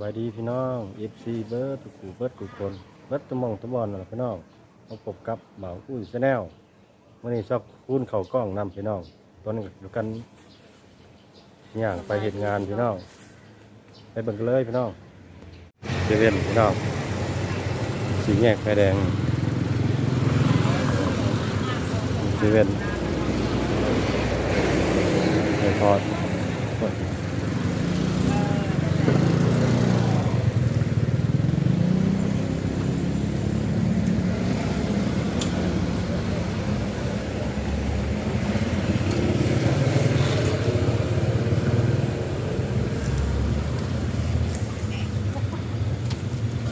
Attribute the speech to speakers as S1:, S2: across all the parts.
S1: บายดีพี่น้องเอฟซีเบิร์ดกูเบิร์ดทุกคนเบิร์ดตะมองตะบอลน่ะพี่น้องมาพบกับเหมาอุ้ยชาแนลวันนี้ชอบคุ้นเข่ากล้องนำพี่น้องตอนนี้อยู่กันอย่างไปเหตุงานพี่น้องไปเบิ่งกันเลยพี่น้องเซเว่นพี่น้องสีแยกไฟแดงเซเว่นไอพอด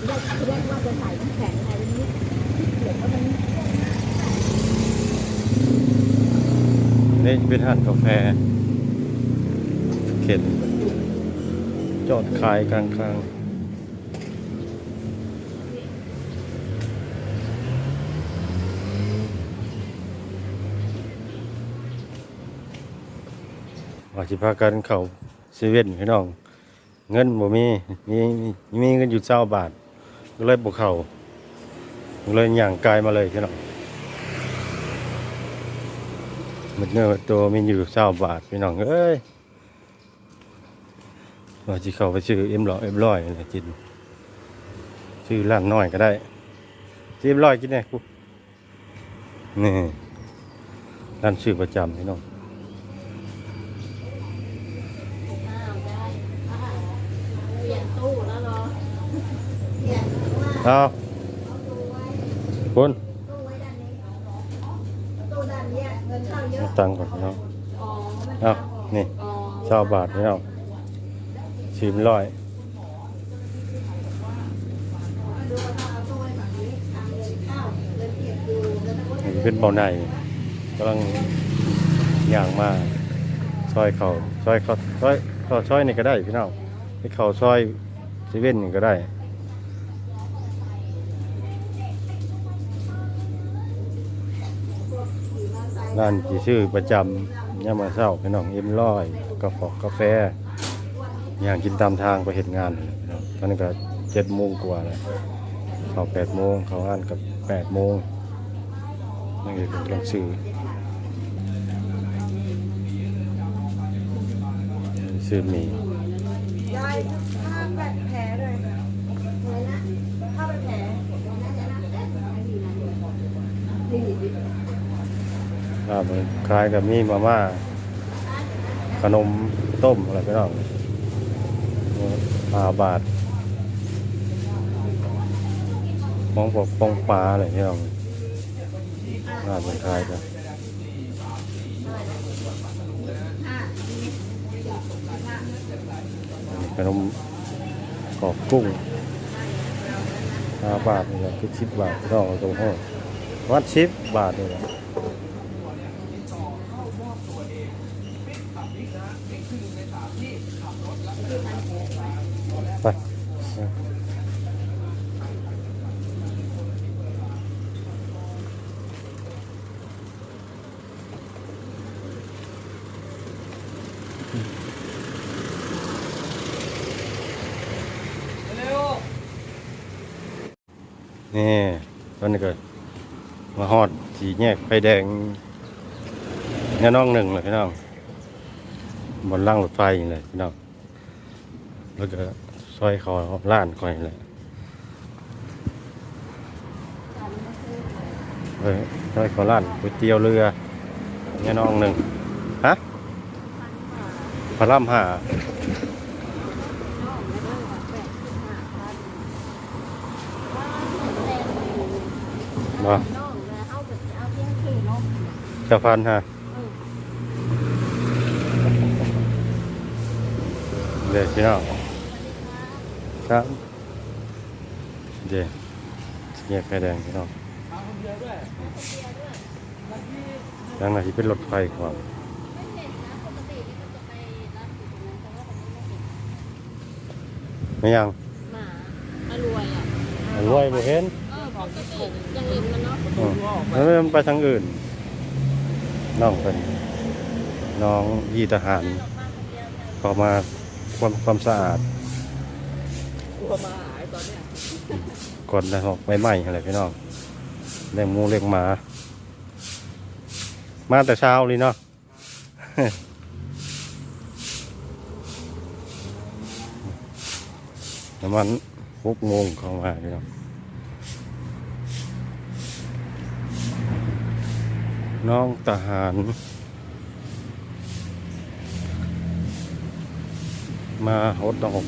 S2: เรียกเรียกว่าจะใส่น้ำแข็งอะไรแบบนี้เดี๋ยวก็มัน
S1: นี่เป็นห้านกาแฟ เข็น จอดขายกลางคางว่าสิพากันเขาเซเว่นพี่น้อง เงินบ่มีมีมีมีเงินอยู่เจ้าบาทก็เลยบ่เขาก็เลยย่างกายมาเลยพี่น้อง มันเนื้อตัวมีอยู่เศร้าบาทพี่น้องเอ้ยว่าจะเข้าไปชื่อเอ็มร้อยเอ็มร้อยนี่กินชื่อร้านน้อยก็ได้ชื่อเอ็มร้อยกินไงกูนี่ร้านชื่อประจำพี่น้อง
S2: อ้าวได้อ่าเปลี่ยนตู้แล้วเหรอเปลี่ยนว่า
S1: เอาคุณ
S2: ตู้ไว้ด้านนี้ตู้ด้านเนี้ยเงินเข้าเย
S1: เอา
S2: อะ
S1: ตังค์ก่อนพี่น้องเอานี่เศร้าบาทพี่น้องชื่ร้อย
S2: ดูว่าถ้าเอาตู้ไว้แบบนี้ทเนาเงินเก็บอยเป็
S1: นเบาในกำลังอย่างมาซอยเขาซอยเขาซอยเขาซอยนี่ก็ได้พี่น้องให้เขาซอยเซเว่นนี่ก็ได้ ร้านที่ชื่อประจำย่ามาเศร้าพี่น้องเอ็มร้อยกาแฟกาแฟ อย่างกินตามทางไปเห็นงานตอนนี้ก็เจ็ดโมงกว่าแล้วเขาแปดโมงเขาอ่านกับแปดโมงนั่นคือเป็นกำลังซื้อซื้อมี
S2: ยายผ้าแบบแผลเลยอะไรนะผ้าแบบแผล
S1: ครับคล้ายกับมีมาม่า ขนมต้มอะไรพี่น้องปลาบาทมองพวกปองปลาอะไรพี่น้องน่าเป็นคล้ายกันขนมกรอบกุ้งห้าบาทนี่แหละคือสิบบาทพี่น้องเอาตรงห้องวัดสิบบาทนี่แหละไปนี่ตอนนี้ก็มาฮอด สีแยกไฟแดงเนี่ยน้องหนึ่งเลยพี่น้องบนล่างรถไฟนี่เลยพี่น้องแล้วก็ซอยเขาล้านก่อนนี่แหละเฮ้ยซอยเขาล้านก๋วยเตี๋ยวเรือเนี่ยน้องหนึ่งฮะพระรามหาบ่
S2: น้องนะเอาแบบเอาเพียงคือน้อง
S1: จะพันฮะเดี๋ยวพี่น้องครับเดี๋ยวแยกไฟแดงพี่น้องดังนั้นที่เป็นรถไฟความไม่ยัง
S2: หมาอรวยอะ
S1: มันรวยบ่เห็น
S2: เออปกติยังเห็นมันเนาะ
S1: อืมแล้วมันไปทางอื่น น้องเป็นน้องยี่ทหารเขามาความความสะอาด
S3: ลัวมาหายตอนเนี้ย
S1: กดนะฮอกใบไม้อะไรพี่น้องเลี้ยงหมูเลี้ยงหมา มาแต่เช้าเลยเนาะน้ำมันหกโมงเข้ามาพี่น้อง น้องทหาร มาหดดอก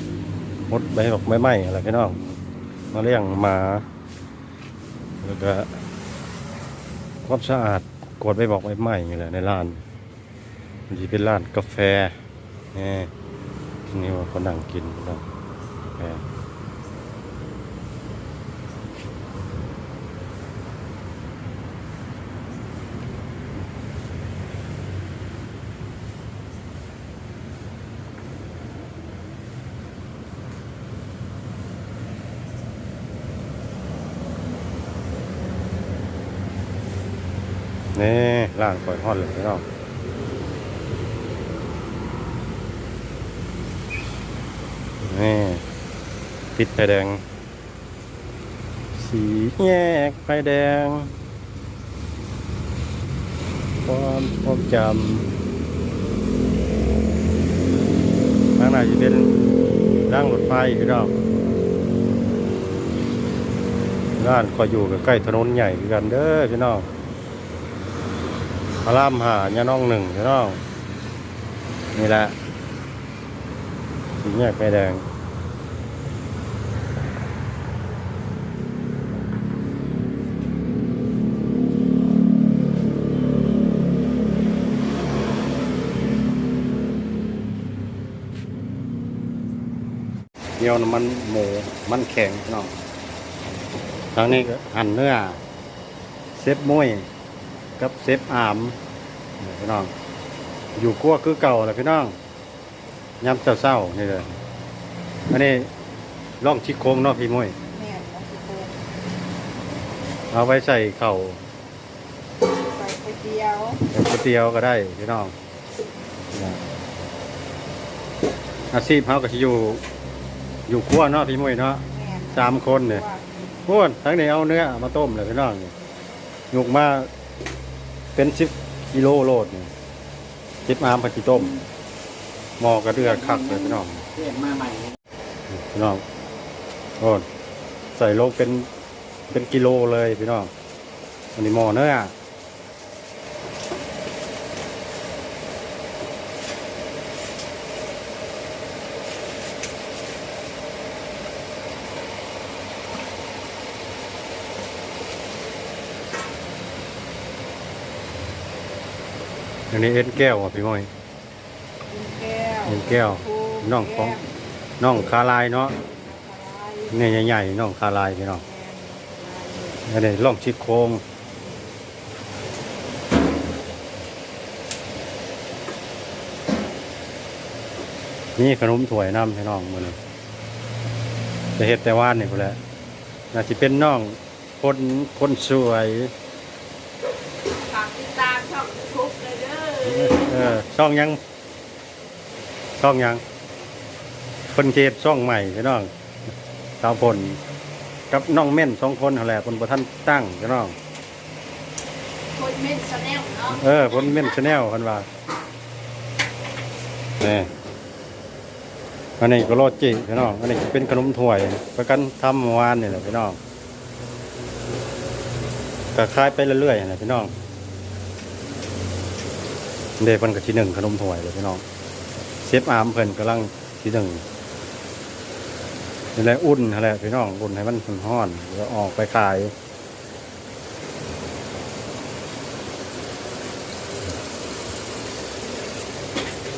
S1: หดใบดอกไม้ไม้อะไรพี่น้อง มาเลี้ยงหมา แล้วก็ความสะอาดกดไปบอกไว้ใหม่นี่แหละในร้านมันจะเป็นร้านกาแฟนี่นี่ว่าเขานั่งกินนกาแฟ นี่ร้านก่อยฮอดเลยพี่น้องนี่ติดไฟแดง สีแยกไฟแดงความทรงจำข้างในจะเป็นร่างรถไฟพี่น้องร้านก็อยู่ใกล้ถนนใหญ่กันเด้อพี่น้อง พระรามหาญาน้องหนึ่งพี่น้อง นี่แหละสีแยกไฟแดงเกี่ยวน้ำมันหมูมันแข็งพี่น้องทางนี้ก็หั่นเนื้อเซฟมุ้ย กับเซฟอามนี่พี่น้อง อยู่กั้วคือเก่าเลยพี่น้องยำเศร้าๆนี่เลยอันนี้ล่องชิโครงเนาะพี่มุ้ย
S2: แม่ต้องสิโกง
S1: เอาไว้ใส่เข่าว
S2: ใส่ไปเดียว
S1: เป็นก๋วยเตี๋ยวก็ได้พี่น้องนะอาชีพเขาก็จะอยู่ อยู่กั้วเนาะพี่มุ้ยเนาะ
S2: แม่
S1: สามคนเนี่ย
S2: ว่า
S1: พูดทั้งนี้เอาเนื้อมาต้มเลยพี่น้องนี่ยกมา เป็นสิบกิโลโลดนี่สิบอามผัดจีต้มหมอกระเดือดคักเลยพี่น้อง
S3: เรียกมาใหม่
S1: พี่น้องโอ้ใส่ลงเป็นเป็นกิโลเลยพี่น้องอันนี้หมอเนื้อ อันนี้เอ็นแก้วอะพี่ม้อย
S2: แก้ว
S1: เอ็นแก้วน้องของน้องคาลายเนาะนี่ใหญ่ๆน้องคาลายพี่น้องอันนี้ล่องชิดโค้งนี่ขนมถ้วยน้ำพี่น้องมันจะเห็ดแต่ว่านนี่พอแหล้วน่าจะเป็นน้องคนคนสวย
S2: ฝากติดตามช่องทุกเลยเด้อ
S1: เออช่องยังช่องยังคนเทปช่องใหม่พี่น้องสาวผลกับน้องเม่นสองคนนั่นแหละคนประท่านตั้งพี่น้อง
S2: คนเม่นชาแนลเนาะ
S1: เออคนเม่นชาแนลคนว่านี่อันนี้ก็โรจิพี่น้องอันนี้เป็นขนมถ้วยประกันทำเมื่อวานนี่แหละพี่น้องก็คล้ายไปเรื่อยๆนะพี่น้อง เด็กมันกับที่หนึ่งขนมถ้วยเลยพี่น้องเชฟอาร์มเพิ่นกำลังที่หนึ่งนี่แหละอุ่นอะไรพี่น้องอุ่นให้มันห้อนแล้วออกไปขาย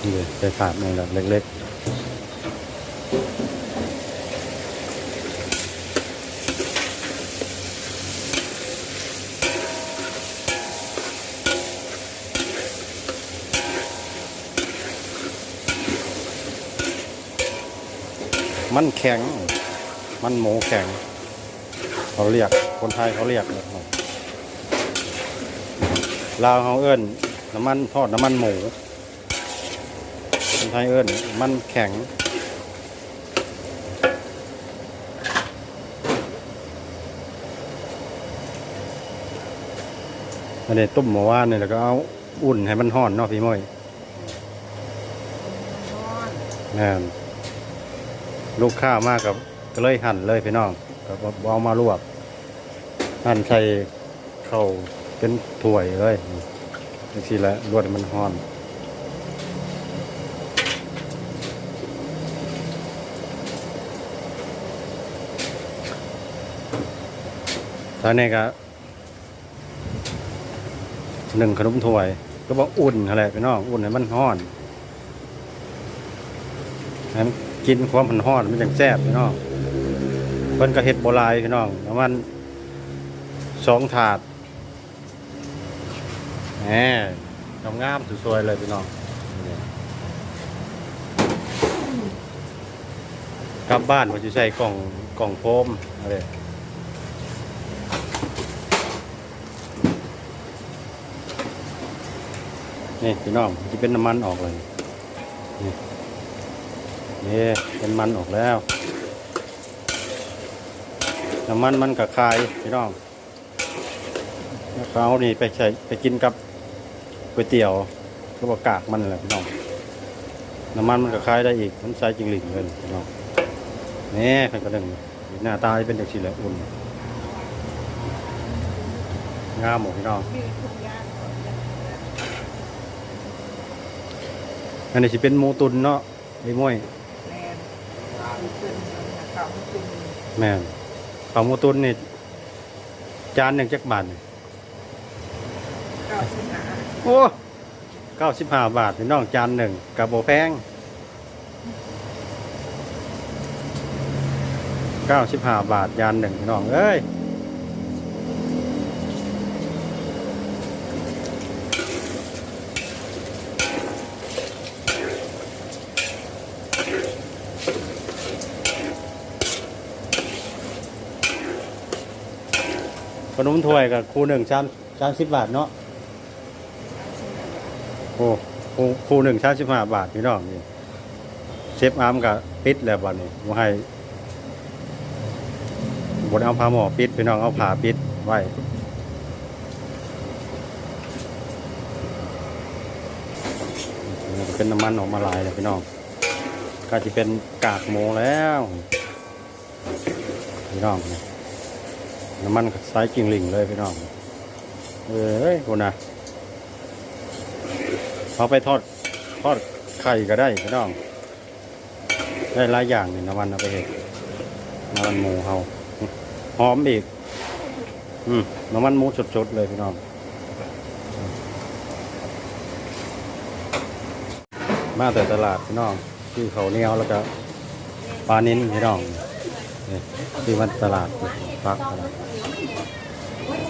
S1: นี่ไปขาดในแบบเล็ก ๆ มันแข็ง มันหมูแข็ง เขาเรียก คนไทยเขาเรียกเราเขาเอิ้นน้ำมันทอดน้ำมันหมู คนไทยเอิ้นมันแข็งอันนี้ต้มหมูว่านนี่แล้วก็เอาอุ่นให้มันห่อนเนาะพี่มอยแม่ ลูกค้ามากกับก็เลยหั่นเลยพี่น้องก็เอามาลวก หั่นใส่เข้าเป็นถ้วยเลยจังซี่แหละรวดมันห่อนตอนนี้ก็หนึ่งขนมถ้วย ก็บอกอุ่นอะไรพี่น้อง อุ่นให้มันห้อนให้มัน กินความมันห้อนมันจังแซ่บพี่น้องเพิ่นก็เฮ็ดโบราณพี่น้องประมาณสองถาดแหมงามๆสวยๆเลยพี่น้องกลับบ้านว่าจะใส่กล่องกล่องโฟมอะไรนี่พี่น้องจะเป็นน้ำมันออกเลยนี่ นี่เป็นมันออกแล้วน้ำมันมันกับคายพี่น้องเอานี่ไปใช้ไปกินกับก๋วยเตี๋ยวก็บอกกากมันแหละพี่น้องน้ำมันมันกับคายได้อีกมันใช้จริงหลิงเลยพี่น้องนี่เป็นกระดึงหน้าตาจะเป็นอย่างนี้แหละอุ่นงามหมดพี่น้อง
S2: อั
S1: นนี้สิเป็นหมูตุนเนาะไอ้ม้วย
S2: เขาขึ้น
S1: แม่นข้าวหมูตุนนี่จานหนึ่งจักบาทนี่
S2: เก้าสิบห้า
S1: โอ้เก้าสิบห้าบาทพี่น้องจานหนึ่งกับโบแพงเก้าสิบห้าบาทจานหนึ่งพี่น้องเอ้ย นมถ้วยกับคูหนึ่งชามชามสิบบาทเนาะโอ้ครูคูหนึ่งชาสิบห้าบาทพี่น้องนี่เชฟอาร์มกับปิดแล้วบัดนี้บ่ให้บนเอาผ้าหมอปิดพี่น้องเอาผ้าปิดไว้เป็นน้ำมันออกมาหลายเลยพี่น้องก็จะเป็นกากหมูแล้ว พี่น้องเนี่ย น้ำมันก็ใสจริงหลิงเลยพี่น้อง เอ้ยคุณนะเอาไปทอดทอดไข่ก็ได้พี่น้อง ได้หลายอย่างนี่น้ำมันเอาไปเห็ดน้ำมันหมูเฮาหอมอีก อืมน้ำมันหมูสดๆเลยพี่น้อง มาแต่ตลาดพี่น้องที่เขาเนียวแล้วก็ปลานิ้นพี่น้อง ที่มันตลาดฟักตลาด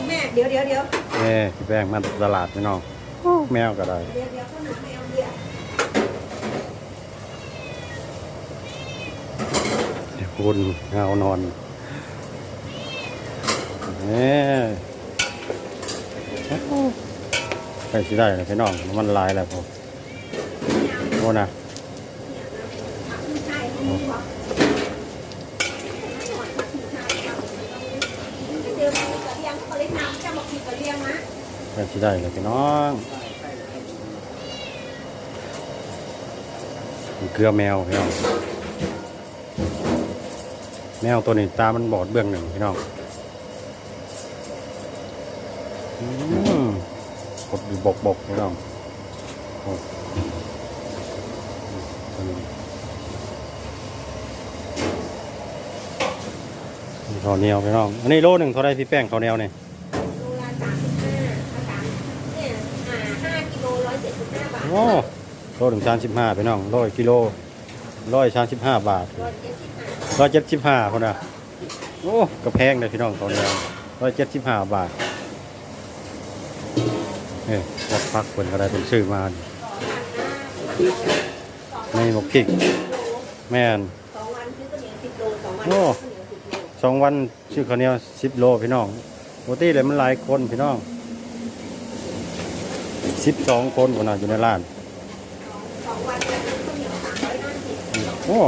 S2: แม่เดี๋ยวเดี๋ยวเดี๋ยว
S1: นี่พี่แป้งมาตลาดพี่น้องโอ้แมวก็ได้
S2: เดี๋ยวเดี๋ยวก็หนูแมวเดียว
S1: เดี๋ยวคุณเอานอนนี่ไปสิได้เลยพี่น้องมันหลายแล้วพอโอ้นะ
S2: ใช่ไม่มีหรอกเดี๋ยวมันกระเลียงเขาเล็กน้ำจะบอกผิดกระเลียงนะ
S1: ไป สิได้เลยพี่น้องเกลือแมวพี่น้องแมวตัวนี้ตามันบอดเบื้องหนึ่งพี่น้องกดอยู่บกบกพี่น้องโอ้ตัวนี้นี่ข้าวเหนียวพี่น้อง อันนี้โลหนึ่งเท่าไรพี่แป้งข้าวเหนียวเนี่ย
S2: โลละสามสิบห้าสามเนี่ยอ่าห้ากิโลร้อยเจ็ดสิบห้าบาท
S1: โอ้โลหนึ่งชานสิบห้าพี่น้องร้อยกิโลร้อยชานสิบห้าบาท
S2: ร้อยเจ็ดสิบห้า
S1: คนน่ะโอ้กระแพงเลยพี่น้องข้าวเหนียวร้อยเจ็ดสิบห้าบาทเอ้ยวัดพักคนก็ได้เป็นชื่อมาในหมกพริก แม่น
S2: สองวันซื้อข้าวเหนียวสิบโลสองวัน
S1: โอ้
S2: ซื้อข้าวเหนียวสิบโล
S1: สองวันชื่อข้าวเหนียวสิบโลพี่น้องปกติเลยมันหลายคนพี่น้อง สิบสองคนคนน่ะอยู่ในร้าน
S2: สองวันจะซื้อข้าวเหนียวสามร้อยห้าสิบ
S1: โอ้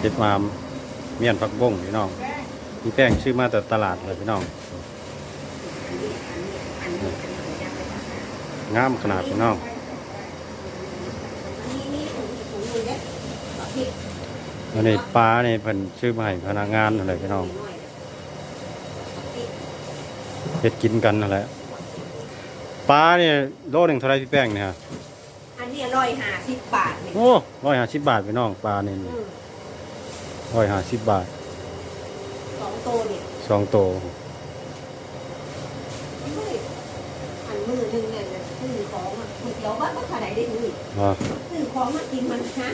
S1: เห็ดมามเมียนผักบ้งพี่น้องพี่แป้งชื่อมาแต่ตลาดเลยพี่น้องงามขนาดพี่น้อง
S2: นี่นี่ถุงถุงมื อเล็กแบบพริก
S1: อันนี้ปลาเนี่ยเพิ่นชื่อมาให้พนักงานอะไรพี่น้อง
S2: หน่อย
S1: เฮ็ดกินกันนั่นแหละปลาเนี่ยโลหนึ่งเท่าไรพี่แป้งเนี่ยฮะ
S2: อันนี้ร้อยห้าสิบบาทเนี่ย
S1: โอ้ร้อยห้าสิบบาทพี่น้องปลาเนี่ย
S2: อืม
S1: ร้อยห้าสิบบาท
S2: สองโตเนี่ย
S1: สองโตว
S2: เฮ้ยอันมือหนึ่งเนี่ยซื้อของอะก๋วยเตี๋ยวบ้านก็ขายได้มือ
S1: อ๋อ
S2: ซื้อของมากินมันฮะ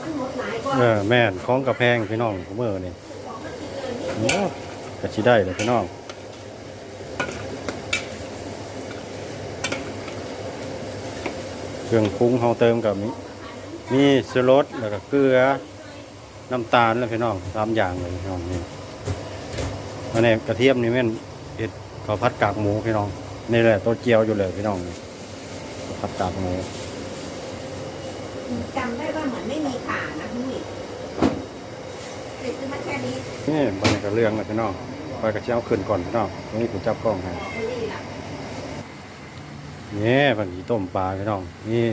S2: มันหมดหลายกว่า
S1: เออแม่นของกระแพงพี่น้องเมื่อนี่
S2: กินเลยนี่
S1: โอ้ก็สิได้เลยพี่น้องเครื่องปรุงเฮาเติมกับมีมีชูรสแล้วก็เกลือน้ำตาลแล้วพี่น้องสามอย่างเลยพี่น้องนี่อันนี้กระเทียมนี่แม่นเห็ดข้าวผัดกากหมูพี่น้องนี่แหละตัวเจียวอยู่เลยพี่น้องข้าวผัดกากหมู
S2: จำได้ว่าเหมือนไม่มีขานะพี่เด็กซื้อมาแค่ นี่
S1: บรรยากาศเรื่องเลยพี่น้องไปกระเช้าขึ้นก่อนพี่น้องตรงนี้ผมจับกล้องให้
S2: บอกไม่ดีละ
S1: นี่ผักชีต้มปลาพี่น้องนี่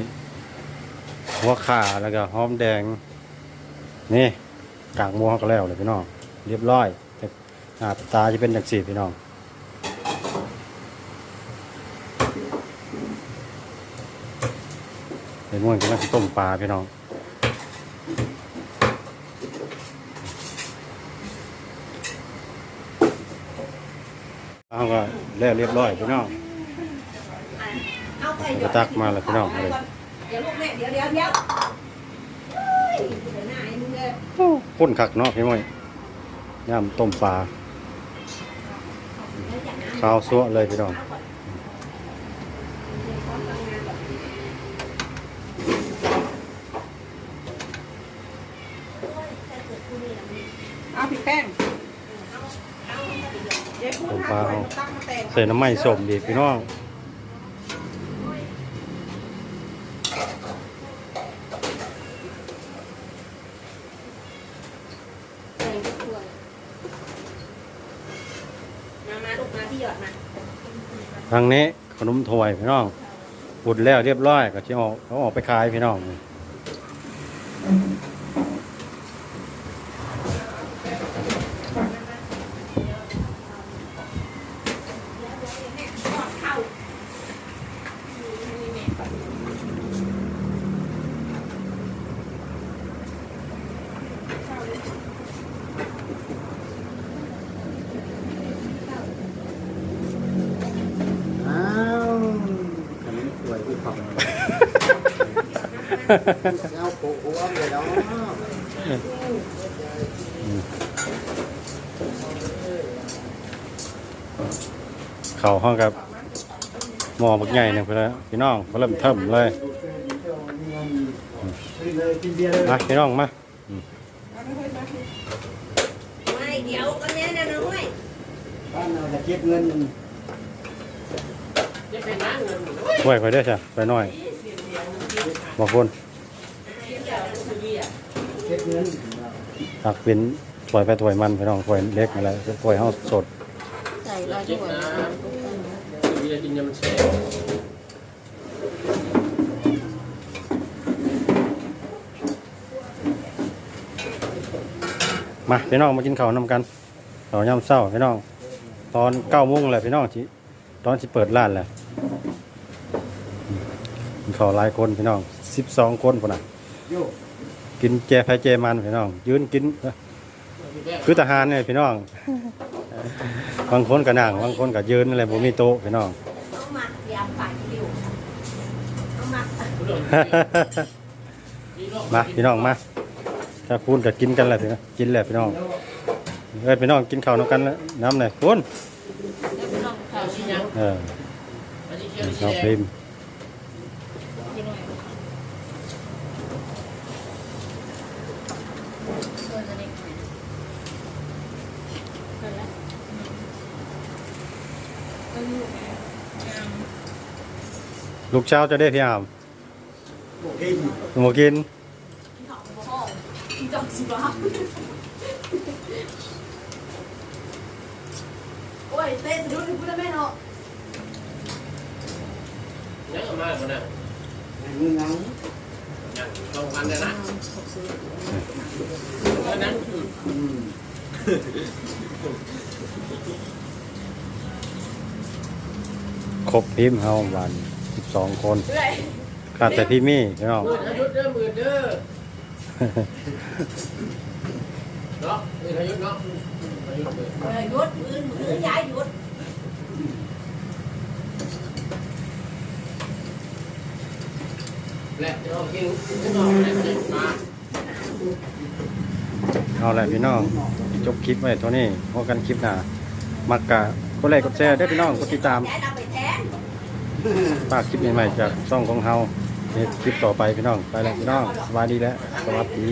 S1: หัวข่าแล้วก็หอมแดง นี่กากมูเขาก็แล้วเลยพี่น้องเรียบร้อยแต่หน้าตาจะเป็นอย่างสีพี่น้องเห็นมันกำลังสิต้มปลาพี่น้อง เอาก็แล้วเรียบร้อยพี่น้อง
S2: เอาไป
S1: กระตักมาแล้วพี่น้องเลย
S2: เดี๋ยวลูกแม่เดี๋ยวเดี๋ยวเดี๋ยวเฮ้ยเดี๋ยวหน้าไอ้มึงเลย
S1: ข้นคักเนาะพี่ม้อยย่ำต้มปลาข้าวซั่วเลยพี่น้อง
S4: เอาผิดแป้งเดี๋ยวพูด
S1: ต้ม
S4: หา
S1: ปลา
S4: ถ้วย
S1: เอา ใส่น้ำมันสมดีพี่น้อง
S2: มามาลูกมาพี่หยอดมา
S1: ทางนี้ขนมถ้วยพี่น้องบุดแล้วเรียบร้อยก็จะออกเขาออกไปขายพี่น้อง
S2: เข้า
S3: อ้าวขนมสวยที่ฝัง เอาโปะหัวเลยเนาะ
S1: เขาห้องกับหมอบักใหญ่หนึ่งพี่แล้วพี่น้องก็เริ่มเทิมเลยมาพี่น้องมา
S2: ไม่เดี๋ยวก็เนี้ยนะน้องไม่
S3: บ้านเราจะเก็บเงิน
S1: ช่วยคอยด้วยจ้ะไปหน่อย บอกคนตักเป็นถวยไปถวยมันพี่น้องถวยเล็กอะไรถวยเฮาสด
S4: ใส่ลายด้วย
S1: มาพี่น้องมากินข้าวนำกันข้าวยำเศร้าพี่น้อง ตอนเก้าโมงแหละพี่น้องที่ตอนที่เปิดร้านแหละกินข้าวหลายคนพี่น้อง สิบสองคนพุ่นน่ะ
S3: โย
S1: กินแจแพแจมันพี่น้อง ยืนกินเอ้อคือทหารเนี่ยพี่น้อง บางคนก็นั่งบางคนก็ยืนอะไรบ่มีโต๊ะพี่น้อง
S2: น้องมายามฝ่ายเดียวน้องมา
S1: มาพี่น้องมาถ้าคุณก็กินกันแหละพี่น้องกินแหละพี่น้องเอ้ยพี่น้องกินข้าวนำกันแล้วน้ำหน่อยคุณเออน้องพิมพ์ ลูกเช้าจะได้พี่อาม
S3: โอเค
S1: หมูกิน
S2: จอกสิบ้าโอ้ยเต้นดูดูพูดแม่เนาะ
S5: ยังเอามาคนน่ะ
S3: มือนัง
S5: ยังตรงกันเลยนะเพราะนั้น
S3: อืม
S1: คร บทีมเฮาวัน12คน
S2: เรื่อย
S1: ขาดแต่พี่มี่พี่น้อง
S5: หมื่นอายุเด้อมื่นเด้อเนาะมื่นอายุเนาะอายุเด้อ
S2: เออหยุดมือมือย้ายหยุด
S5: และเจะเอากินจะนอนแหละมา
S1: เอาแหละพี่น้องจบคลิปไว้เท่านี้พบกันคลิปหน้ามักกะกดไลค์กดแชร์ด้วยพี่น้องกดติดตาม
S2: แทนเอาไป
S1: ฝากคลิปใหม่ๆจากช่องของเฮาในคลิปต่อไปพี่น้อง ไปแล้วพี่น้องสวัสดีแล้วสวัสดี